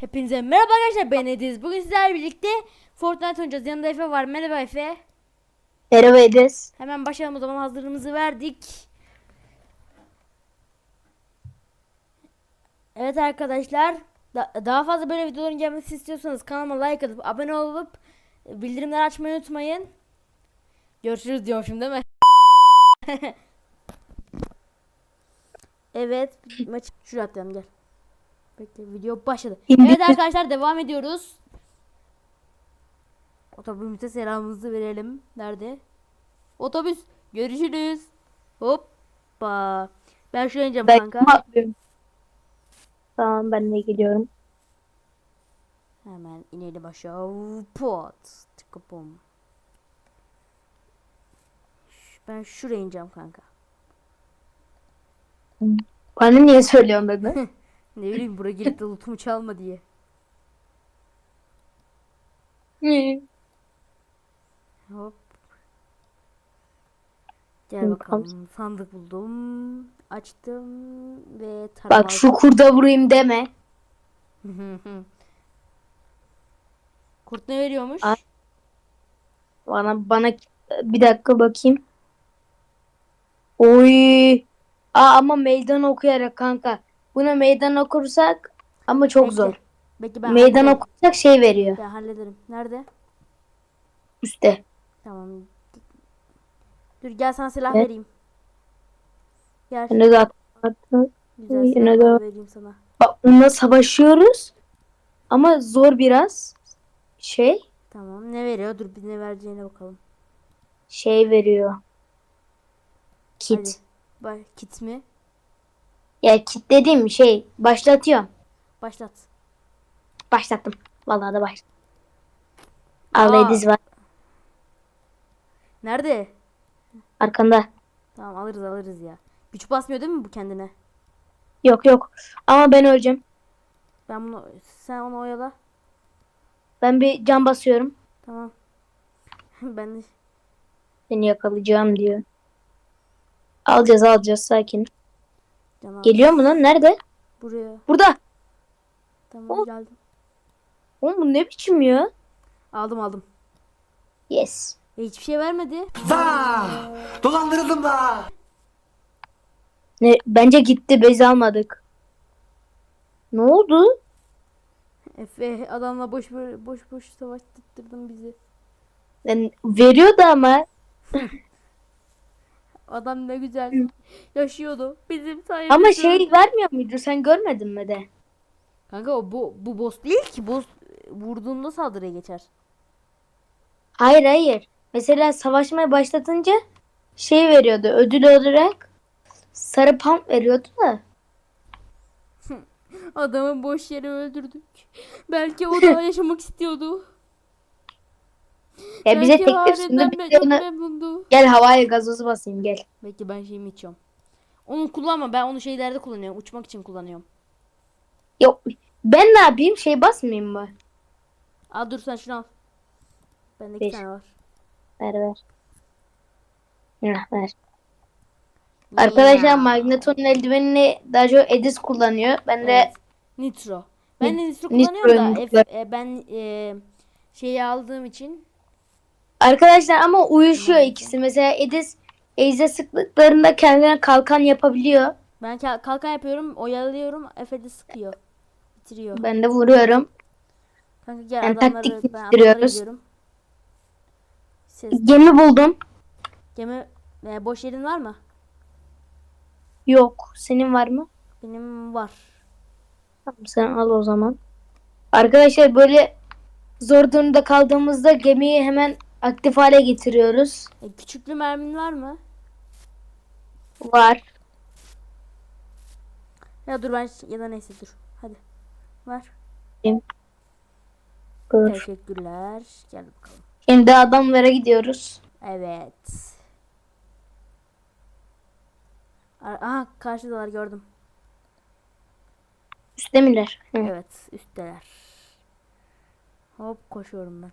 Hepinize merhaba arkadaşlar ben Ediz. Bugün sizlerle birlikte Fortnite oynayacağız. Yanında Efe var. Merhaba Efe. Merhaba Ediz. Hemen başlayalım o zaman hazırlığımızı verdik. Evet arkadaşlar da- daha fazla böyle videoların gelmesi istiyorsanız kanalıma like atıp abone olup bildirimleri açmayı unutmayın. Görüşürüz diyormuşum değil mi? evet maç şuraya atlayalım gel. Bekle video başladı. İndik Evet arkadaşlar devam ediyoruz. Otobüsümüze selamımızı verelim. Nerede? Otobüs. Görüşürüz. Hoppa. Ben şuraya ineceğim Ben kanka. atlıyorum. Tamam ben de geliyorum. Hemen inelim aşağı. Pot. Tıkapom. Ş- Ben şuraya ineceğim kanka. Bana niye söylüyorsun dedi. Ne bileyim buraya gelip de lootumu çalma diye. Hop. Gel bakalım. Sandık buldum. Açtım ve tarama Bak şu kurda vurayım deme. Kurt ne veriyormuş? Ay. Bana bana bir dakika bakayım. Oy. Aa, ama meydan okuyarak kanka. Buna meydan okursak ama çok Bekle. zor. Bekle ben Meydan hallederim. okursak şey veriyor Ben hallederim. Nerede? üstte. Tamam. Dur gel sana silah Evet. vereyim. Gel. Ne de. Güzel yine silahlar de- vereyim sana. Bak onunla savaşıyoruz. Ama zor biraz. Şey Tamam. Ne veriyor? Dur bir ne vereceğine bakalım. şey veriyor. Kit. Bak kit mi? Ya kit dediğim şey başlatıyorum. Başlat. Başlattım. Vallahi da başlattım. Al Aa. Ediz var Nerede? arkanda. Tamam alırız alırız ya. Güç basmıyor değil mi bu kendine? Yok yok. Ama ben öleceğim. Ben bunu sen onu oyala. Ben bir can basıyorum. Tamam. ben de Seni yakalayacağım diyor. Alacağız alacağız sakin. Canavar. Geliyor mu lan? Nerede? Buraya. Burada. Tamam Oh. geldim. Oğlum bu ne biçim ya? Aldım aldım. Yes. E, hiçbir şey vermedi. Vah! Dolandırıldım da. Ne, bence gitti bez almadık. Ne oldu? Efe adamla boş boş boş, boş savaştırdın bizi. Yani veriyordu ama Adam ne güzel yaşıyordu. Bizim sayemizde. ama şey vermiyor muydu? Sen görmedin mi de? Kanka o bu bu boss değil ki. Boss vurduğunda saldırıya geçer. Hayır hayır. Mesela savaşmaya başlatınca şey veriyordu. Ödül olarak sarı pump veriyordu da. Adamı boş yere öldürdük. Belki o da yaşamak istiyordu. Ya bize teklif sundu. Biz de ona-. Gel havaya gazozu basayım gel. Belki ben şeyimi içiyorum. Onu kullanma. Ben onu şeylerde kullanıyorum. Uçmak için kullanıyorum. Yok ben ne yapayım? Şey basmayayım mı? Al dur sen şunu al. Bende iki tane var. Ver ver. Heh, ver. Arkadaşlar. Magneto'nun eldivenini daha çok Edis kullanıyor. Ben de Evet. Nitro. Ben de nitro Nitro kullanıyorum da nitro. F- e, ben e, şeyi aldığım için arkadaşlar ama uyuşuyor ikisi. Mesela Edis Ejze sıklıklarında kendine kalkan yapabiliyor. ben ka- kalkan yapıyorum, oyalıyorum, Efe de sıkıyor. Bitiriyor. Ben de vuruyorum. Kanka gel Yani adamları taktik ben bitiriyoruz. Gemi buldum. gemi e, boş yerin var mı? Yok. Senin var mı? Benim var. Tamam sen al o zaman. Arkadaşlar böyle zor durumda kaldığımızda gemiyi hemen aktif hale getiriyoruz. E, küçüklü mermin var mı? Var. Ya dur ben ya da neyse dur. Hadi. Var. Dur. Teşekkürler. Gel bakalım. Şimdi adamlara gidiyoruz. Evet. Aha karşıdalar gördüm. Üstte miler? Hı. Evet üstteler. Hop koşuyorum ben.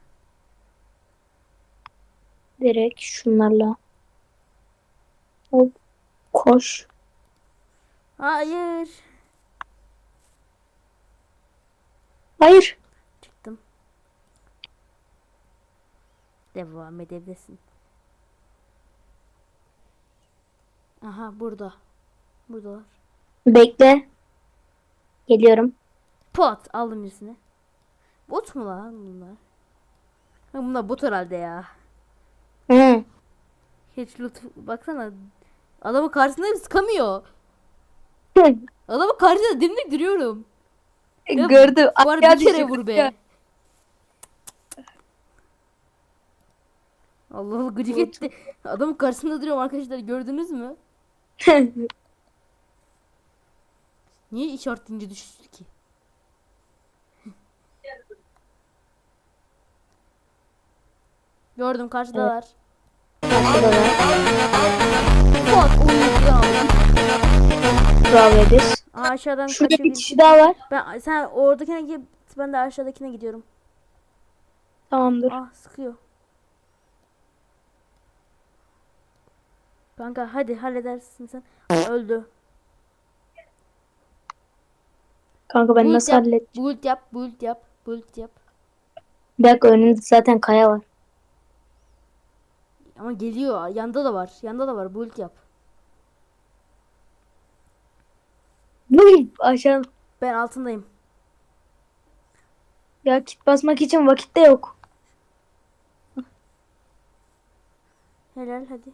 Direkt şunlarla. Hop. Koş. Hayır. Hayır. Çıktım. Devam edebilirsin. Aha burada. Buradalar. Bekle. Geliyorum. Pot aldım birisini. Bot mu lan bunlar? Ha, bunlar bot herhalde ya. Hı. Hiç loot baksana. Adamın karşısında sıkamıyor. Adamın karşısında dimdik duruyorum. Ya, Gördüm. Var bir kere vur be. Allah Allah gıcık etti. Adamın karşısında duruyorum arkadaşlar gördünüz mü? Niye işaretince düştü ki? Gördüm karşıdalar. Fuck oyunu ya. Bravo. Aa, aşağıdan Şurada bir kişi daha var. Ben sen oradakine git ben de aşağıdakine gidiyorum. Tamamdır. Ah sıkıyor. Kanka hadi halledersin sen. Öldü. Kanka ben Build nasıl yap, halledeceğim? Build yap, build yap, build yap. Bir dakika önümde zaten kaya var. Ama geliyor. Yanda da var. Yanda da var. Build yap. Buyur aşağı. Ben altındayım. Ya kit basmak için vakit de yok. Helal hadi.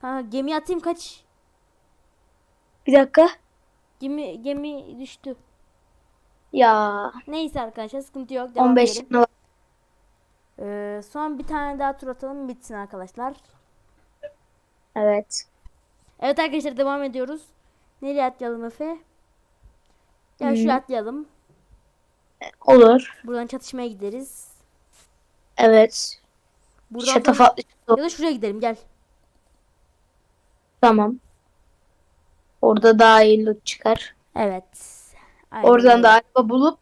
Ha gemi atayım kaç. Bir dakika. Gemi gemi düştü. Ya Neyse arkadaşlar sıkıntı yok. Devam 15 edelim. Ee, son bir tane daha tur atalım bitsin arkadaşlar. Evet. Evet arkadaşlar devam ediyoruz. Nereye atlayalım Efe? Gel şuraya atlayalım. Olur. Buradan çatışmaya gideriz. Evet. Buradan sonra- Şatafatlı. ya da şuraya gidelim gel. Tamam. Orada daha iyi loot çıkar. Evet. Aynen Oradan da araba bulup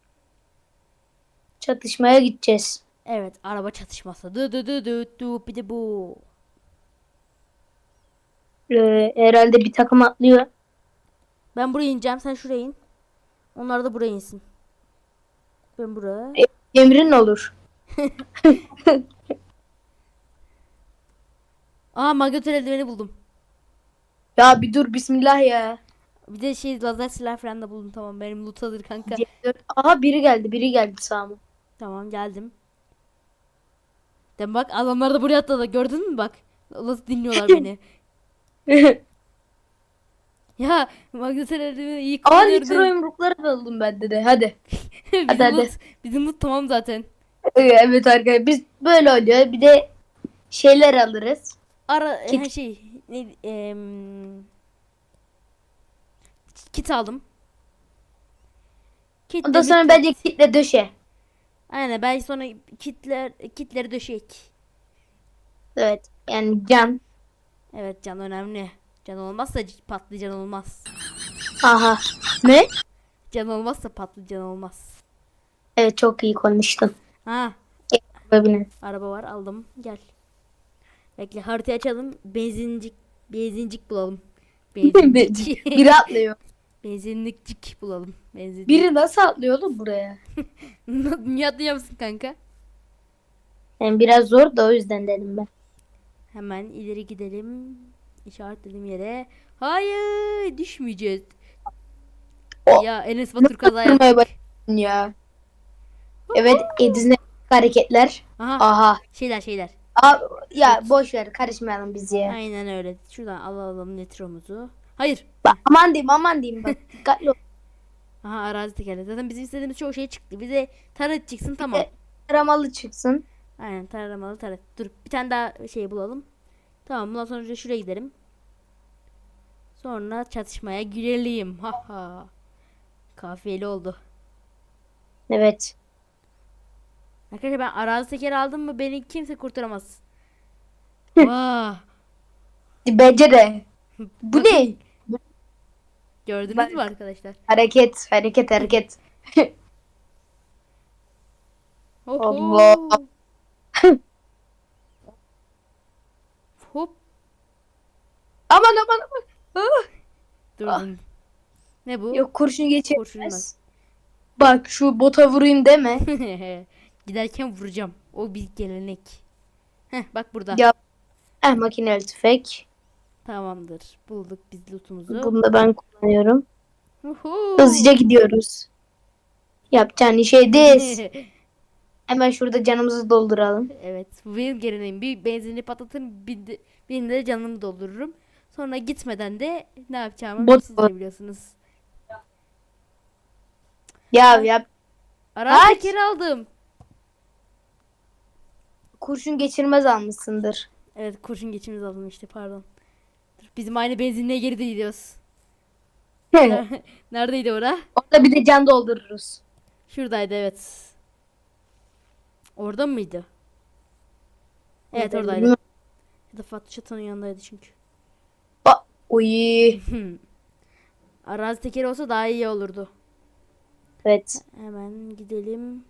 çatışmaya gideceğiz. Evet araba çatışması. Dı dı dı dı dı bir de bu. Ee, herhalde bir takım atlıyor. Ben buraya ineceğim sen şuraya in. Onlar da buraya insin. Ben buraya. Emrin olur. Aa magnetar eldiveni buldum. Ya bir dur bismillah ya. Bir de şey lazer silah falan da buldum tamam benim loot hazır kanka. C4. Aha biri geldi biri geldi sağıma. Tamam geldim. De bak adamlar da buraya atladı gördün mü bak. Nasıl dinliyorlar beni. Ya magnetar eldiveni iyi Aa kullanıyorum. nitro yumrukları buldum bende de hadi. bizim, hadi, hadi. loot, bizim loot tamam zaten. Ee, Evet arkadaşlar biz böyle oluyor. Bir de şeyler alırız. Ara Kit. her şey ne em, kit aldım. Kit Ondan sonra bence kitle döşe. Aynen ben sonra kitler kitleri döşeyek. Evet yani can. Evet can önemli. Can olmazsa patlıcan olmaz. Aha. Ne? Can olmazsa patlıcan olmaz. Evet çok iyi konuştun. Ha Babine. araba var aldım gel. Bekle haritayı açalım. Benzincik benzincik bulalım. Benzincik. Biri atlıyor. Benzinlikcik bulalım. Benzin. Biri nasıl atlıyor oğlum buraya? Niye atlayamazsın musun kanka? Yani biraz zor da o yüzden dedim ben. Hemen ileri gidelim. İşaretlediğim yere. Hayır düşmeyeceğiz. O- Ya Enes Batur kaza yaptı. Kırmaya başladın ya. Evet Ediz'in hareketler. Aha Aha. şeyler şeyler. Aa, ya boş ver karışmayalım biz ya. Aynen öyle. Şuradan alalım nitromuzu. Hayır. Bak, aman diyeyim aman diyeyim bak dikkatli ol. Aha arazi tekerleği. Zaten bizim istediğimiz çoğu şey çıktı. Bize taret çıksın tamam. Taramalı çıksın. Aynen taramalı taret. Dur bir tane daha şey bulalım. Tamam bundan sonra şuraya gidelim. Sonra çatışmaya girelim. Ha ha. Kafiyeli oldu. Evet. Arkadaşlar ben arazi tekeri aldım mı beni kimse kurtaramaz. Vah. Bence de. Bu ne? Gördünüz Bak. mü arkadaşlar? Hareket hareket hareket. Allah. Hop Aman aman aman. Ah. durdum. Ne bu? Yok kurşun Kurşun geçirmez. Bak şu bota vurayım deme. Giderken vuracağım. O bir gelenek. Heh bak burada. Ya eh makineli tüfek. Tamamdır. Bulduk biz lootumuzu. Bunu da ben kullanıyorum. Uhu. Hızlıca gidiyoruz. Yapacağın şey değil. Hemen şurada canımızı dolduralım. evet. Benim geleneğim. Bir benzini patlatırım. Bir de, canımı doldururum. Sonra gitmeden de ne yapacağımı Bot- siz de biliyorsunuz. Ya yap. Araç Kaç? tekeri aldım. Kurşun geçirmez almışsındır. Evet kurşun geçimiz aldım işte pardon. Bizim aynı benzinliğe geri de gidiyoruz. Neredeydi ora? Orada bir de can doldururuz. Şuradaydı evet. Orada mıydı? Evet Orada, oradaydı. Ya da Fatih Çatan'ın yanındaydı çünkü. Ba- Uy. Arazi tekeri olsa daha iyi olurdu. Evet. Hemen gidelim.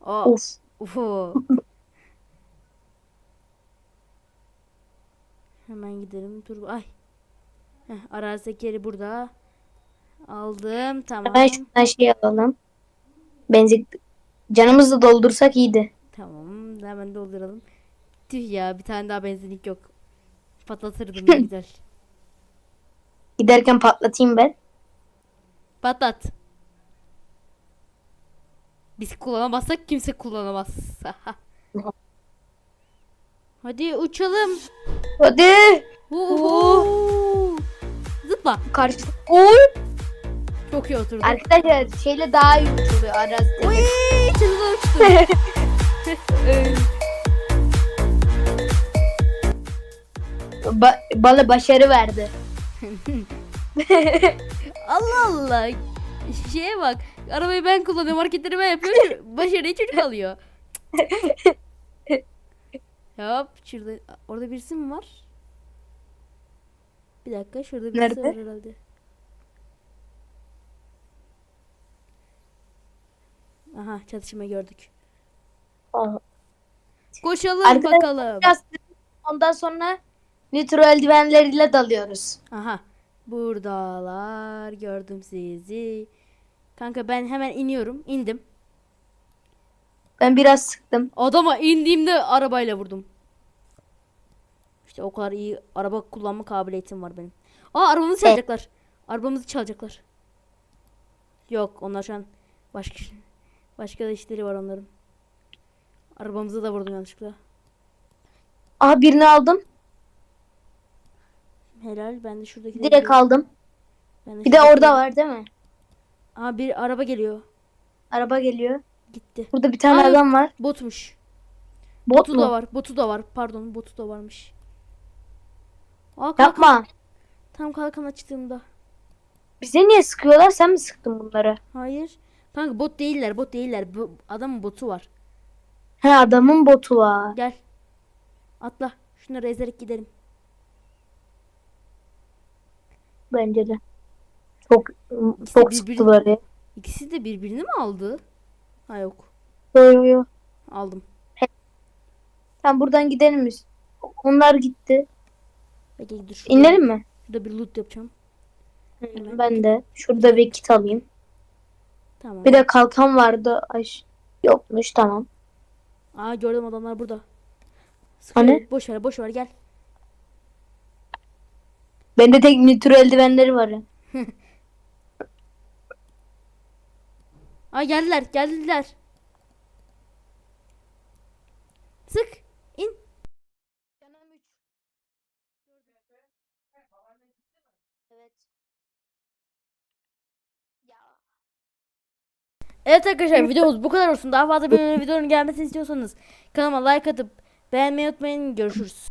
Aa, Of. ufu. Hemen gidelim. Dur ay. Heh, arazi tekeri burada. Aldım tamam. Hemen şuradan şey alalım. Benzin canımızı doldursak iyiydi. Tamam hemen dolduralım. Tüh ya bir tane daha benzinlik yok. Patlatırdım ne güzel. Giderken patlatayım ben. Patlat. Biz kullanamazsak kimse kullanamaz. Hadi uçalım. Hadi. Uhu. Zıpla. Karşı. Oy. Çok iyi oturdu. Arkadaşlar şeyle daha iyi uçuluyor arazide. Uy, çılgın uçtu. Ba- bana başarı verdi. Allah Allah. Şeye bak. Arabayı ben kullanıyorum. Hareketleri ben yapıyorum. Başarıyı çocuk alıyor. Hop. Şurada. Orada birisi mi var? Bir dakika. Şurada birisi Nerede? var herhalde. Aha çatışma gördük. Aa. Koşalım Arkadaşlar, bakalım. Biraz ondan sonra nitro eldivenleriyle dalıyoruz. Aha. Buradalar. Gördüm sizi. Kanka ben hemen iniyorum. İndim. Ben biraz sıktım. Adama indiğimde arabayla vurdum. İşte o kadar iyi araba kullanma kabiliyetim var benim. Aa arabamızı çalacaklar. Arabamızı çalacaklar. Yok onlar şu an başka başka da işleri var onların. Arabamızı da vurdum yanlışlıkla. Aha birini aldım. Helal ben de şuradaki Direkt aldım. Ben Bir de orada var değil mi? Aa bir araba geliyor. Araba geliyor. Gitti. Burada bir tane Aa, adam var. Botmuş. Bot Botu da mu? var. Botu da var. Pardon botu da varmış. Aa kalkan. Yapma. Tam kalkan açtığımda. Bize niye sıkıyorlar? Sen mi sıktın bunları? Hayır. Kanka bot değiller, bot değiller. Bu adamın botu var. He adamın botu var. Gel. Atla. Şunları ezerek gidelim. Bence de. Çok İkisi çok birbiri- sıktılar ya. İkisi de birbirini mi aldı? Ha yok. Yo yo yo. Aldım. Tamam buradan gidelim biz. Onlar gitti. Peki dur şurada, İnelim mi? şurada bir loot yapacağım. Hemen. Ben de. Şurada bir kit alayım. Tamam. Bir de kalkan vardı. Ay yokmuş tamam. Aa gördüm adamlar burada. Hani? Boş ver, boş ver gel. Bende tek nitro eldivenleri var. ya. Aa geldiler, geldiler. Sık. in. Evet arkadaşlar videomuz bu kadar olsun. Daha fazla böyle videonun gelmesini istiyorsanız kanalıma like atıp beğenmeyi unutmayın. Görüşürüz.